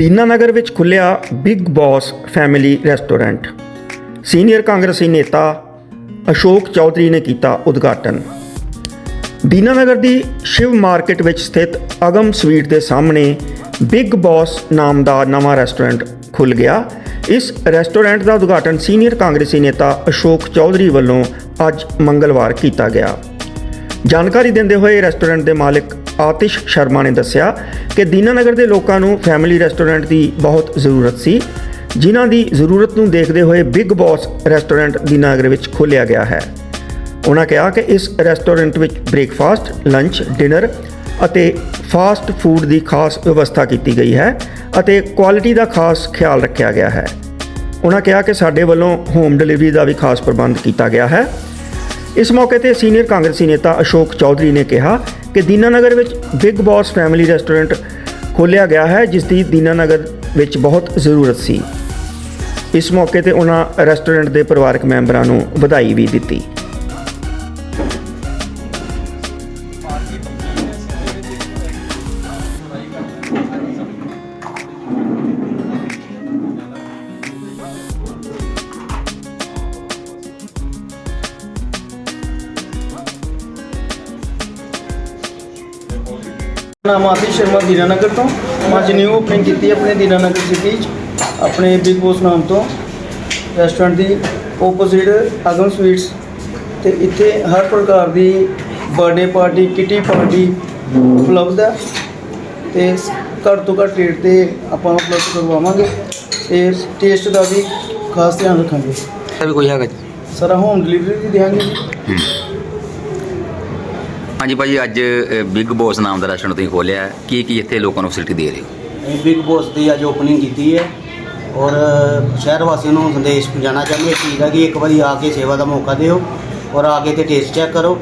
ਦੀਨਾਨਗਰ ਵਿੱਚ ਖੁੱਲਿਆ big boss family restaurant. Senior ਕਾਂਗਰਸੀ ਨੇਤਾ ਅਸ਼ੋਕ ਚੌਧਰੀ ਨੇ ਕੀਤਾ ਉਦਘਾਟਨ। ਦੀਨਾਨਗਰ ਦੀ ਸ਼ਿਵ ਮਾਰਕੀਟ ਵਿੱਚ ਸਥਿਤ ਅਗਮ ਸਵੀਟ ਦੇ ਸਾਹਮਣੇ ਬਿਗ ਬੌਸ ਨਾਮ ਦਾ ਨਵਾਂ ਰੈਸਟੋਰੈਂਟ ਖੁੱਲ ਗਿਆ। ਇਸ ਰੈਸਟੋਰੈਂਟ ਦਾ ਉਦਘਾਟਨ ਸੀਨੀਅਰ ਕਾਂਗਰਸੀ ਨੇਤਾ ਅਸ਼ੋਕ ਚੌਧਰੀ ਵੱਲੋਂ ਅੱਜ ਮੰਗਲਵਾਰ ਕੀਤਾ ਗਿਆ। ਜਾਣਕਾਰੀ ਦਿੰਦੇ ਹੋਏ ਰੈਸਟੋਰੈਂਟ ਦੇ ਮਾਲਕ ਆਤਿਸ਼ ਸ਼ਰਮਾ ਨੇ ਦੱਸਿਆ ਕਿ ਦੀਨਾਨਗਰ ਦੇ ਲੋਕਾਂ ਨੂੰ ਫੈਮਿਲੀ ਰੈਸਟੋਰੈਂਟ ਦੀ ਬਹੁਤ ਜ਼ਰੂਰਤ ਸੀ, ਜਿਨ੍ਹਾਂ ਦੀ ਜ਼ਰੂਰਤ ਨੂੰ ਦੇਖਦੇ ਹੋਏ ਬਿਗ ਬੌਸ ਰੈਸਟੋਰੈਂਟ ਦੀਨਾਨਗਰ ਵਿੱਚ ਖੋਲ੍ਹਿਆ ਗਿਆ ਹੈ। ਉਹਨਾਂ ਕਿਹਾ ਕਿ ਇਸ ਰੈਸਟੋਰੈਂਟ ਵਿੱਚ ਬ੍ਰੇਕਫਾਸਟ, ਲੰਚ, ਡਿਨਰ ਅਤੇ ਫਾਸਟ ਫੂਡ ਦੀ ਖਾਸ ਵਿਵਸਥਾ ਕੀਤੀ ਗਈ ਹੈ ਅਤੇ ਕੁਆਲਿਟੀ ਦਾ ਖਾਸ ਖਿਆਲ ਰੱਖਿਆ ਗਿਆ ਹੈ। ਉਹਨਾਂ ਕਿਹਾ ਕਿ ਸਾਡੇ ਵੱਲੋਂ ਹੋਮ ਡਿਲੀਵਰੀ ਦਾ ਵੀ ਖਾਸ ਪ੍ਰਬੰਧ ਕੀਤਾ ਗਿਆ ਹੈ। ਇਸ ਮੌਕੇ ਤੇ ਸੀਨੀਅਰ ਕਾਂਗਰਸੀ ਨੇਤਾ ਅਸ਼ੋਕ ਚੌਧਰੀ ਨੇ ਕਿਹਾ ਕਿ ਦੀਨਾਨਗਰ ਵਿੱਚ ਬਿਗ ਬੌਸ ਫੈਮਿਲੀ ਰੈਸਟੋਰੈਂਟ ਖੋਲ੍ਹਿਆ ਗਿਆ ਹੈ, ਜਿਸ ਦੀ ਦੀਨਾਨਗਰ ਵਿੱਚ ਬਹੁਤ ਜ਼ਰੂਰਤ ਸੀ। ਇਸ ਮੌਕੇ ਤੇ ਉਹਨਾਂ ਰੈਸਟੋਰੈਂਟ ਦੇ ਪਰਿਵਾਰਕ ਮੈਂਬਰਾਂ ਨੂੰ ਵਧਾਈ ਵੀ ਦਿੱਤੀ। ਨਾਮ ਆਤਿਸ਼ ਸ਼ਰਮਾ ਦੀਨਾਨਗਰ ਤੋਂ। ਅੱਜ ਨਿਊ ਓਪਨਿੰਗ ਕੀਤੀ ਆਪਣੇ ਦੀਨਾਨਗਰ ਸਿਟੀ 'ਚ ਆਪਣੇ ਬਿਗ ਬੋਸ ਨਾਮ ਤੋਂ। ਰੈਸਟੋਰੈਂਟ ਦੀ ਆਪੋਜ਼ਿਟ ਅਗਮ ਸਵੀਟਸ ਤੇ ਇੱਥੇ ਹਰ ਪ੍ਰਕਾਰ ਦੀ ਬਰਥਡੇ ਪਾਰਟੀ ਕਿਟੀ ਪਾਰਟੀ ਉਪਲਬਧ ਹੈ। ਤੇ ਘੱਟ ਤੋਂ ਘੱਟ ਰੇਟ ਤੇ ਆਪਾਂ ਉਪਲਬਧ ਕਰਵਾਵਾਂਗੇ ਤੇ ਟੇਸਟ ਦਾ ਵੀ ਖਾਸ ਧਿਆਨ ਰੱਖਾਂਗੇ। ਇਹ ਵੀ ਕੋਈ ਹੈਗਾ ਜੀ? ਸਾਰਾ ਹੋਮ ਡਿਲੀਵਰੀ ਵੀ ਦਿਆਂਗੇ ਜੀ। ਹਾਂਜੀ ਭਾਜੀ ਅੱਜ ਬਿਗ ਬੌਸ ਨਾਮ ਦਾ ਰੈਸਟੋਰੈਂਟ ਤੁਸੀਂ ਖੋਲਿਆ ਕੀ ਕੀ ਇੱਥੇ ਲੋਕਾਂ ਨੂੰ ਫੈਸਿਲਿਟੀ ਦੇ ਰਹੇ ਹੋ? ਅਸੀਂ ਬਿਗ ਬੋਸ ਦੀ ਅੱਜ ਓਪਨਿੰਗ ਕੀਤੀ ਹੈ ਔਰ ਸ਼ਹਿਰ ਵਾਸੀਆਂ ਨੂੰ ਸੰਦੇਸ਼ ਪਹੁੰਚਾਉਣਾ ਚਾਹੁੰਦੇ ਚੀਜ਼ ਦਾ ਕਿ ਇੱਕ ਵਾਰੀ ਆ ਕੇ ਸੇਵਾ ਦਾ ਮੌਕਾ ਦਿਓ ਔਰ ਆ ਕੇ ਤੇ ਟੇਸਟ ਚੈੱਕ ਕਰੋ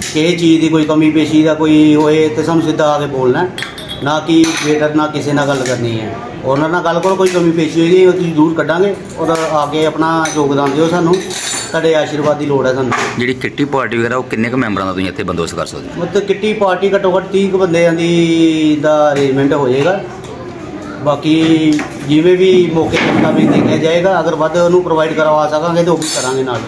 ਕਿਸੇ ਚੀਜ਼ ਦੀ ਕੋਈ ਕਮੀ ਪੇਸ਼ੀ ਦਾ ਕੋਈ ਹੋਏ ਤੇ ਸਾਨੂੰ ਸਿੱਧਾ ਆ ਕੇ ਬੋਲਣਾ ਨਾ ਕਿ ਵੇਟਰ ਨਾਲ ਕਿਸੇ ਨਾਲ ਗੱਲ ਕਰਨੀ ਹੈ। ਉਹਨਾਂ ਨਾਲ ਗੱਲ ਕਰੋ ਕੋਈ ਕਮੀ ਪੇਸ਼ੀ ਹੋਏਗੀ ਉਹ ਤੁਸੀਂ ਦੂਰ ਕੱਢਾਂਗੇ। ਔਰ ਆ ਕੇ ਆਪਣਾ ਯੋਗਦਾਨ ਦਿਓ ਸਾਨੂੰ। ਤੁਹਾਡੇ ਆਸ਼ੀਰਵਾਦ ਦੀ ਲੋੜ ਹੈ ਸਾਨੂੰ। ਜਿਹੜੀ ਕਿੱਟੀ ਪਾਰਟੀ ਵਗੈਰਾ ਉਹ ਕਿੰਨੇ ਕੁ ਮੈਂਬਰਾਂ ਦਾ ਤੁਸੀਂ ਇੱਥੇ ਬੰਦੋਬਸਤ ਕਰ ਸਕਦੇ ਹੋ? ਮਤਲਬ ਕਿੱਟੀ ਪਾਰਟੀ ਘੱਟੋ ਘੱਟ 30 ਕੁ ਬੰਦਿਆਂ ਦੀ ਦਾ ਅਰੇਂਜਮੈਂਟ ਹੋ ਜਾਏਗਾ ਬਾਕੀ ਜਿਵੇਂ ਵੀ ਮੌਕੇ ਤੇ ਮੁਤਾਬਿਕ ਦੇਖਿਆ ਜਾਏਗਾ ਅਗਰ ਵੱਧ ਉਹਨੂੰ ਪ੍ਰੋਵਾਈਡ ਕਰਵਾ ਸਕਾਂਗੇ ਤਾਂ ਉਹ ਵੀ ਕਰਾਂਗੇ ਨਾਲ।